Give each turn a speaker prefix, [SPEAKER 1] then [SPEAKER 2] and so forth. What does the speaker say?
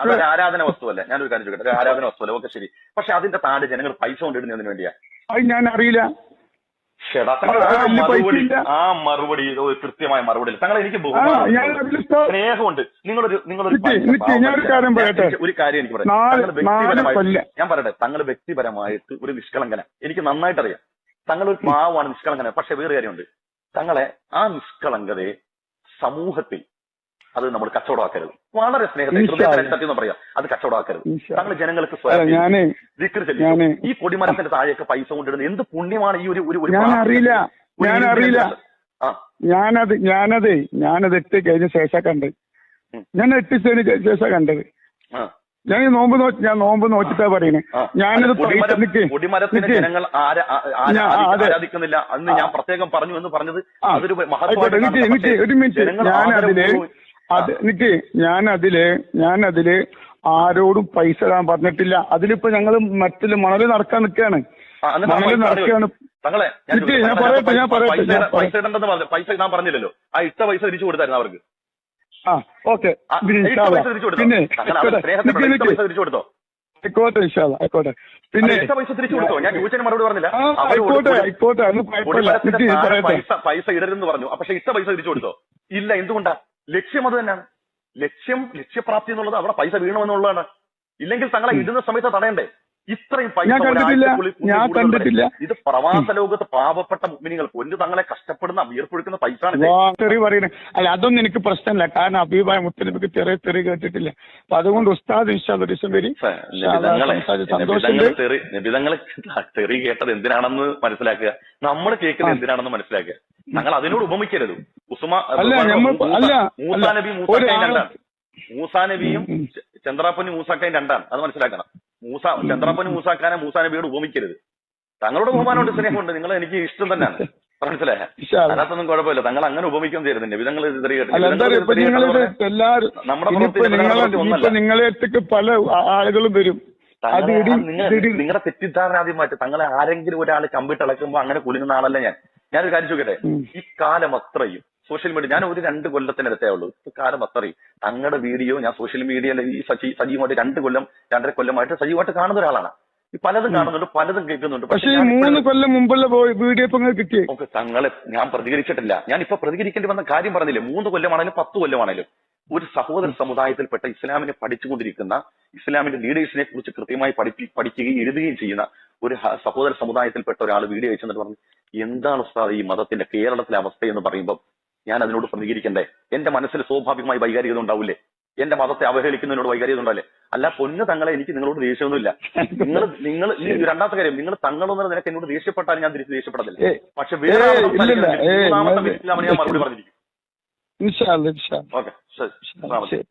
[SPEAKER 1] അതൊരു ആരാധന വസ്തുവല്ല? ഞാനൊരു കാര്യം ചോദിക്കട്ടെ. ഒരു ആരാധന വസ്തുവല്ല? ഓക്കെ ശരി. പക്ഷെ അതിന്റെ താഴെ ജനങ്ങൾ പൈസ കൊണ്ടിടുന്നതിന് വേണ്ടിയാ.
[SPEAKER 2] അത് ഞാൻ അറിയില്ല
[SPEAKER 1] മറുപടി. ആ മറുപടി കൃത്യമായ മറുപടി തങ്ങൾ എനിക്ക് സ്നേഹമുണ്ട്. നിങ്ങളൊരു നിങ്ങളൊരു ഒരു കാര്യം എനിക്ക് പറയാം. വ്യക്തിപരമായിട്ട് ഞാൻ പറയട്ടെ. തങ്ങൾ വ്യക്തിപരമായിട്ട് ഒരു നിഷ്കളങ്കന. എനിക്ക് നന്നായിട്ട് അറിയാം തങ്ങൾ ഒരു പാവമാണ് നിഷ്കളങ്കന. പക്ഷെ വേറെ കാര്യമുണ്ട്. തങ്ങളെ ആ നിഷ്കളങ്കതയെ സമൂഹത്തിൽ അത് നമ്മൾ കച്ചവടമാക്കരുത്. വളരെ സ്നേഹത്തെ
[SPEAKER 2] ഇൻഷാ
[SPEAKER 1] ഹൃദയത്തിന്
[SPEAKER 2] അല്ലാ.
[SPEAKER 1] സത്യം എന്ന് പറയാം. അത് കച്ചവടമാക്കരുത്. താങ്കൾ ജനങ്ങൾക്ക് സ്വയം.
[SPEAKER 2] ഞാൻ
[SPEAKER 1] ഈ കൊടിമരത്തിന്റെ താഴെയൊക്കെ പൈസ കൊണ്ടിടുന്ന എന്ത് പുണ്യമാണ് ഈ ഒരു ഒരു
[SPEAKER 2] അറിയില്ല. ഞാൻ അറിയില്ല. ഞാനത് ഞാനത് ഞാനത് എട്ട് കഴിഞ്ഞ ശേഷം
[SPEAKER 1] കണ്ടത്
[SPEAKER 2] ഞാൻ എട്ട് ശേഷം കണ്ടത്. ഞാൻ ഈ നോമ്പ് നോക്കി ഞാൻ നോമ്പ് നോക്കിട്ടാ
[SPEAKER 1] പറയുന്നത്.
[SPEAKER 2] ഞാനത്
[SPEAKER 1] കൊടിമരത്തിന് ജനങ്ങൾ ആരാധിക്കുന്നില്ല അന്ന് ഞാൻ പ്രത്യേകം പറഞ്ഞു എന്ന് പറഞ്ഞത് അതൊരു മഹത്വം
[SPEAKER 2] ഒരു മിനിറ്റ്. ഞാൻ
[SPEAKER 1] അതിൽ
[SPEAKER 2] അത് നിക്ക് ഞാൻ അതിൽ ഞാൻ അതിൽ ആരോടും പൈസ ഇടാൻ പറഞ്ഞിട്ടില്ല. അതിലിപ്പോ ഞങ്ങൾ മറ്റിൽ മണൽ നടക്കാൻ നിൽക്കുകയാണ്
[SPEAKER 1] മണൽ
[SPEAKER 2] നടക്കുകയാണ്
[SPEAKER 1] തങ്ങളെ ഞാൻ
[SPEAKER 2] പറയട്ടെ,
[SPEAKER 1] പൈസ-
[SPEAKER 2] ഞാൻ പറയട്ടെ,
[SPEAKER 1] പൈസ ഇടണ്ടെന്ന് പറഞ്ഞു പൈസ ഇടാൻ പറഞ്ഞില്ലല്ലോ. ആ ഇട്ട പൈസ തിരിച്ചു കൊടുത്തായിരുന്നു അവർക്ക്.
[SPEAKER 2] ആ ഓക്കെ. പിന്നെ
[SPEAKER 1] തിരിച്ചു കൊടുത്തോ?
[SPEAKER 2] ആയിക്കോട്ടെ വിശാല ആയിക്കോട്ടെ.
[SPEAKER 1] പിന്നെ പൈസ തിരിച്ചു കൊടുത്തോ? ഞാൻ ചോദിച്ചതിന് മറുപടി പറഞ്ഞില്ല.
[SPEAKER 2] ആയിക്കോട്ടെ. ആയിക്കോട്ടെ അത്
[SPEAKER 1] പൈസ പൈസ ഇടരുതെന്ന് പറഞ്ഞു. പക്ഷെ ഇട്ട പൈസ തിരിച്ചു കൊടുത്തോ? ഇല്ല എന്തുകൊണ്ടാ? ലക്ഷ്യം അത് തന്നെയാണ്. ലക്ഷ്യം ലക്ഷ്യപ്രാപ്തി എന്നുള്ളത് അവിടെ പൈസ വീണമെന്നുള്ളതാണ് ഇല്ലെങ്കിൽ തങ്ങളെ ഇടുന്ന സമയത്ത് തടയണ്ടേ? ഇത്രയും പൈസ. ഇത് പ്രവാസ ലോകത്ത് പാവപ്പെട്ട മുഗ്മിനികൾ പൊന്നു തങ്ങളെ കഷ്ടപ്പെടുന്ന വിയർപ്പൊഴുക്കുന്ന പൈസ
[SPEAKER 2] പറയുന്നത് അല്ല അതൊന്നും എനിക്ക് പ്രശ്നമില്ല. കാരണം അഭിപ്രായ മുത്തലിപ്പിക്ക് ചെറിയ തെറി കേട്ടിട്ടില്ല. അപ്പൊ അതുകൊണ്ട് ഉസ്താദ് ഇൻഷാ ദിവസം വരി. സന്തോഷമുണ്ട്.
[SPEAKER 1] നിബിതങ്ങളെ തെറി കേട്ടത് എന്തിനാണെന്ന് മനസ്സിലാക്കുക. നമ്മൾ കേൾക്കുന്നത്. എന്തിനാണെന്ന് മനസ്സിലാക്കുക. ഞങ്ങൾ അതിനോട് ഉപമിക്കരുത്. ഉസുമ
[SPEAKER 2] അല്ല, മൂസാക്കാൻ
[SPEAKER 1] മൂസാ നബി രണ്ടാണ്. മൂസാ നബിയും. ചന്ദ്രാപ്പനും രണ്ടാണ്. അത് മനസ്സിലാക്കണം. മൂസ ചന്ദ്രാപ്പനും മൂസാക്കാനെ മൂസാ നബിയോട് ഉപമിക്കരുത്. തങ്ങളുടെ ബഹുമാനമുണ്ട് സ്നേഹമുണ്ട്. നിങ്ങൾ എനിക്ക് ഇഷ്ടം തന്നെയാണ്. മനസ്സിലായ. അതിനകത്തൊന്നും കുഴപ്പമില്ല. തങ്ങൾ അങ്ങനെ ഉപമിക്കാൻ തരുന്നില്ല വിധങ്ങൾ നമ്മുടെ
[SPEAKER 2] നിങ്ങളെ പല ആളുകളും വരും.
[SPEAKER 1] നിങ്ങളുടെ തെറ്റിദ്ധാരണ ആദ്യം മാറ്റി. തങ്ങളെ ആരെങ്കിലും ഒരാൾ കമ്പിട്ട് ഇളക്കുമ്പോ അങ്ങനെ കുലുങ്ങുന്ന ആളല്ല ഞാൻ. ഞാനൊരു കാര്യം ചോദിക്കട്ടെ? ഈ കാലം അത്രയും സോഷ്യൽ മീഡിയ ഞാൻ ഒരു രണ്ട് കൊല്ലത്തിനടുത്തേ ഉള്ളൂ. കാലം അത്രയും. തങ്ങളുടെ വീഡിയോ ഞാൻ സോഷ്യൽ മീഡിയയിൽ ഈ സജി സജീവമായിട്ട് രണ്ട് കൊല്ലം രണ്ടര കൊല്ലമായിട്ട് സജീവമായിട്ട് കാണുന്ന ഒരാളാണ്. ഈ പലതും കാണുന്നുണ്ട് പലതും കേൾക്കുന്നുണ്ട്.
[SPEAKER 2] പക്ഷേ മൂന്ന് കൊല്ലം മുമ്പുള്ള വീഡിയോ കിട്ടിയേ?
[SPEAKER 1] ഓക്കെ തങ്ങളെ ഞാൻ പ്രതികരിച്ചിട്ടില്ല. ഞാൻ ഇപ്പൊ പ്രതികരിക്കേണ്ടി വന്ന കാര്യം പറഞ്ഞില്ലേ? മൂന്ന് കൊല്ലമാണെങ്കിലും പത്ത് കൊല്ലമാണെങ്കിലും ഒരു സഹോദര സമുദായത്തിൽപ്പെട്ട ഇസ്ലാമിനെ പഠിച്ചുകൊണ്ടിരിക്കുന്ന ഇസ്ലാമിന്റെ ലീഡേഴ്സിനെ കുറിച്ച് കൃത്യമായി പഠിപ്പി പഠിക്കുകയും എഴുതുകയും ചെയ്യുന്ന ഒരു സഹോദര സമുദായത്തിൽപ്പെട്ട ഒരാൾ വീഡിയോ അയച്ചെന്നിട്ട് പറഞ്ഞു എന്താണ് ഉസ്താദ് ഈ മതത്തിന്റെ കേരളത്തിലെ അവസ്ഥ എന്ന് പറയുമ്പോൾ ഞാൻ അതിനോട് പ്രതികരിക്കണ്ടേ? എന്റെ മനസ്സിൽ സ്വാഭാവികമായി വൈകാരികത ഉണ്ടാവില്ലേ എന്റെ മതത്തെ അവഹേളിക്കുന്നതിനോട് വൈകാരികത ഉണ്ടാവില്ലേ അല്ല പൊന്ന് തങ്ങളെ എനിക്ക് നിങ്ങളോട് ദേഷ്യമൊന്നുമില്ല. നിങ്ങൾ നിങ്ങൾ ഈ രണ്ടാമത്തെ കാര്യം നിങ്ങൾ തങ്ങളൊന്നും നിനക്ക് എന്നോട് ദേഷ്യപ്പെട്ടാൽ ഞാൻ തിരിച്ച് ദേഷ്യപ്പെടത്തില്ല. പക്ഷെ വേറെ
[SPEAKER 2] ഞാൻ-
[SPEAKER 1] മറുപടി പറഞ്ഞിരിക്കും. ഓക്കെ. ശരി അസ്സലാമു അലൈക്കും.
[SPEAKER 2] ശരി